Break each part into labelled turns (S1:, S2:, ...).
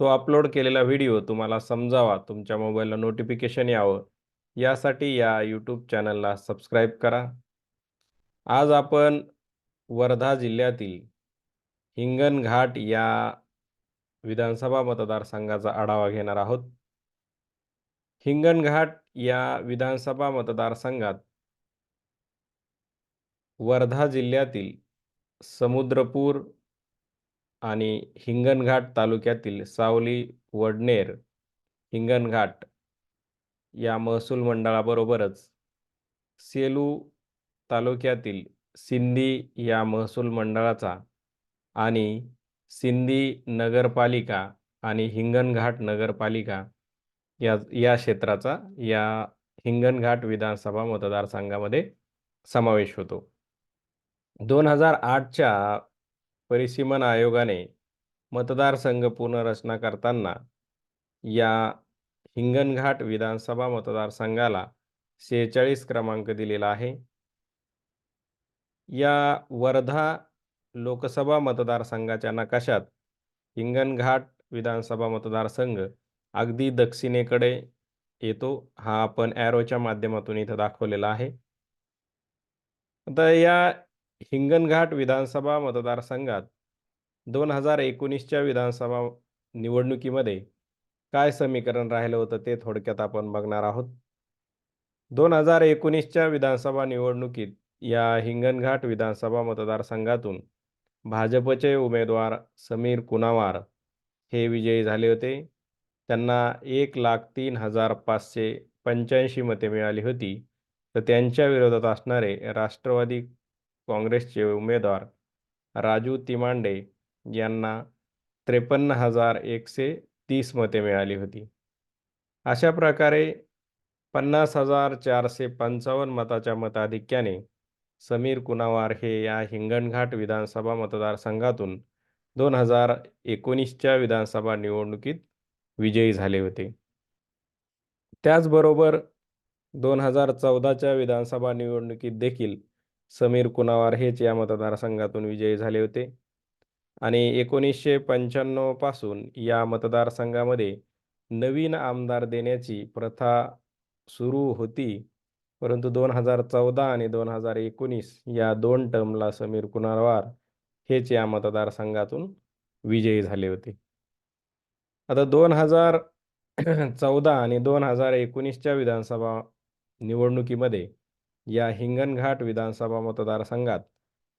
S1: तो अपलोड केलेला व्हिडिओ तुम्हाला समजावा, तुमच्या मोबाईलला नोटिफिकेशन यावं, यासाठी या यूट्यूब चॅनलला सबस्क्राईब करा. आज आपण वर्धा जिल्ह्यातील हिंगणघाट या विधानसभा मतदारसंघाचा आढावा घेणार आहोत. हिंगणघाट या विधानसभा मतदारसंघात वर्धा जिल्ह्यातील समुद्रपूर आणि हिंगणघाट तालुक्यातील सावली, वडनेर, हिंगणघाट या महसूल मंडळाबरोबरच सेलू तालुक्यातील सिंधी या महसूल मंडळाचा आणि सिंधी नगरपालिका आणि हिंगणघाट नगरपालिका या या क्षेत्राचा या हिंगणघाट विधानसभा मतदारसंघामध्ये समावेश होतो. दोन हजार आठच्या परिसीमन आयोगाने मतदारसंघ पुनर्रचना करताना या हिंगणघाट विधानसभा मतदारसंघाला शेहेचाळीस क्रमांक दिलेला आहे. या वर्धा लोकसभा मतदारसंघाच्या नकाशात हिंगणघाट विधानसभा मतदारसंघ अगदी दक्षिणेकडे येतो. हा आपण ॲरोच्या माध्यमातून इथं दाखवलेला आहे. आता या हिंगणघाट विधानसभा मतदारसंघात दोन हजार एकोणीसच्या विधानसभा निवडणुकीमध्ये काय समीकरण राहिलं होतं ते थोडक्यात आपण बघणार आहोत. दोन हजार एकोणीसच्या विधानसभा निवडणुकीत या हिंगणघाट विधानसभा मतदारसंघातून भाजपचे उमेदवार समीर कुनावार हे विजयी झाले होते. त्यांना एक लाख तीन हजार पाचशे पंच्याऐंशी मते मिळाली होती. तर त्यांच्या विरोधात असणारे राष्ट्रवादी काँग्रेसचे उमेदवार राजू तिमांडे यांना त्रेपन्न हजार एकशे तीस मते मिळाली होती. अशा प्रकारे पन्नास हजार चारशे पंचावन्न मताच्या मताधिक्याने समीर कुनावार हे या हिंगणघाट विधानसभा मतदारसंघातून दोन हजार एकोणीसच्या विधानसभा निवडणुकीत विजयी झाले होते. त्याचबरोबर दोन हजार चौदाच्या विधानसभा निवडणुकीत देखील समीर कुनावार हेच या मतदारसंघातून विजयी झाले होते आणि एकोणीसशे पंच्याण्णवपासून या मतदारसंघामध्ये नवीन आमदार देण्याची प्रथा सुरू होती. परंतु दोन हजार चौदा आणि दोन हजार एकोणीस या दोन टर्मला समीर कुनावार हेच या मतदारसंघातून विजयी झाले होते. आता दोन हजार चौदा आणि दोन हजार एकोणीसच्या विधानसभा निवडणुकीमध्ये या हिंगणघाट विधानसभा मतदारसंघात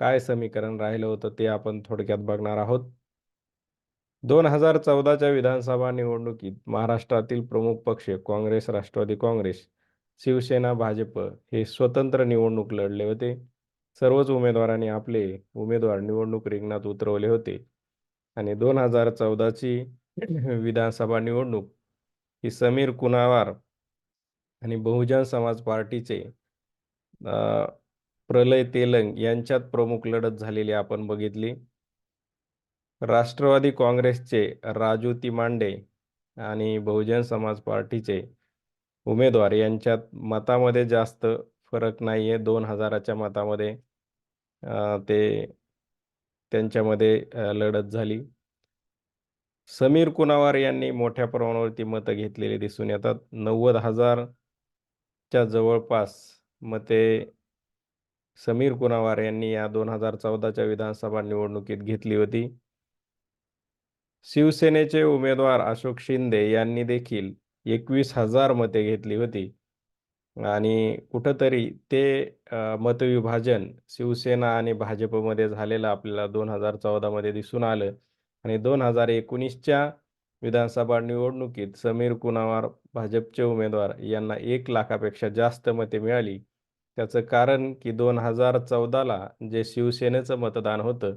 S1: काय समीकरण राहिलं होतं ते आपण थोडक्यात बघणार आहोत. दोन हजार चौदाच्या विधानसभा निवडणुकीत महाराष्ट्रातील प्रमुख पक्ष काँग्रेस, राष्ट्रवादी काँग्रेस, शिवसेना, भाजप हे स्वतंत्र निवडणूक लढले होते. सर्वच उमेदवारांनी आपले उमेदवार निवडणूक रिंगणात उतरवले होते आणि दोन हजार चौदाची विधानसभा निवडणूक ही समीर कुनावार आणि बहुजन समाज पार्टीचे प्रलय तेलंग यांच्यात प्रमुख लढत झालेली आपण बघितली. राष्ट्रवादी काँग्रेसचे राजू तिमांडे आणि बहुजन समाज पार्टीचे उमेदवार यांच्यात मतामध्ये जास्त फरक नाही आहे. दोन हजाराच्या मतामध्ये ते त्यांच्यामध्ये लढत झाली. समीर कुनावार यांनी मोठ्या प्रमाणावरती मतं घेतलेली दिसून येतात. नव्वद हजारच्या जवळपास मते समीर कुनावार यांनी या दोन हजार चौदाच्या विधानसभा निवडणुकीत घेतली होती. शिवसेनेचे उमेदवार अशोक शिंदे यांनी देखील एकवीस हजार मते घेतली होती आणि कुठंतरी ते मतविभाजन शिवसेना आणि भाजपमध्ये झालेलं आपल्याला दोन हजार चौदामध्ये दिसून आलं आणि दोन हजार एकोणीसच्या विधानसभा निवडणुकीत समीर कुनावार भाजपचे उमेदवार यांना एक लाखापेक्षा जास्त मते मिळाली. त्याचं कारण की दोन हजार चौदाला जे शिवसेनेचं मतदान होतं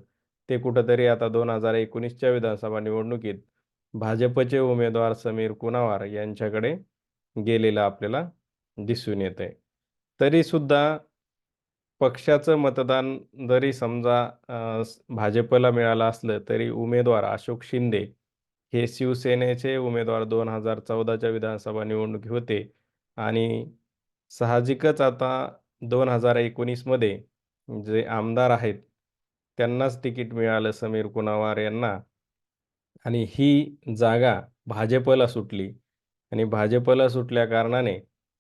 S1: ते कुठंतरी आता दोन हजार एकोणीसच्या विधानसभा निवडणुकीत भाजपचे उमेदवार समीर कुणावार यांच्याकडे गेलेलं आपल्याला दिसून येत आहे तरीसुद्धा पक्षाचं मतदान जरी समजा भाजपला मिळालं असलं तरी उमेदवार अशोक शिंदे हे शिवसेनेचे उमेदवार दोन हजार चौदाच्या विधानसभा निवडणुकी होते. आणि साहजिकच आता दोन हजार एकोणीसमध्ये जे आमदार आहेत त्यांनाच तिकीट मिळालं समीर कुणावार यांना. आणि ही जागा भाजपला सुटली. आणि भाजपला सुटल्या कारणाने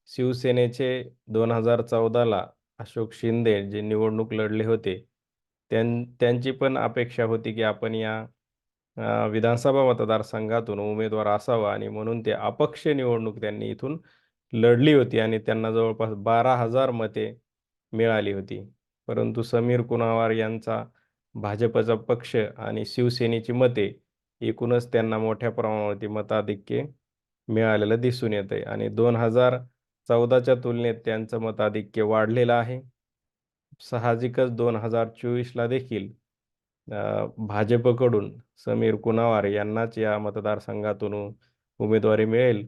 S1: शिवसेनेचे दोन हजार चौदाला अशोक शिंदे जे निवडणूक लढले होते त्यां त्यांची पण अपेक्षा होती की आपण या विधानसभा मतदारसंघातून उमेदवार असावा आणि म्हणून ते अपक्ष निवडणूक त्यांनी इथून लढली होती आणि त्यांना जवळपास बारा हजार मते मिळाली होती. परंतु समीर कुणावार यांचा भाजपचा पक्ष आणि शिवसेनेची मते एकूणच त्यांना मोठ्या प्रमाणावरती मताधिक्य मिळालेलं दिसून येत आहे आणि दोन हजार चौदाच्या तुलनेत त्यांचं मताधिक्य वाढलेलं आहे. साहजिकच दोन हजार चोवीसला देखील भाजपकडून समीर कुणावार यांनाच या मतदारसंघातून उमेदवारी मिळेल.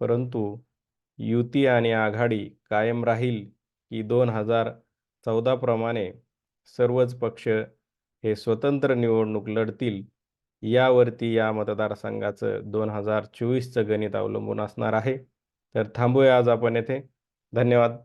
S1: परंतु युती आणि आघाडी कायम राहील की दोन हजार चौदाप्रमाणे सर्वच पक्ष हे स्वतंत्र निवडणूक लढतील यावरती या मतदारसंघाचं दोन हजार चोवीसचं गणित अवलंबून असणार आहे. तर थांबूया आज आपण येथे. धन्यवाद.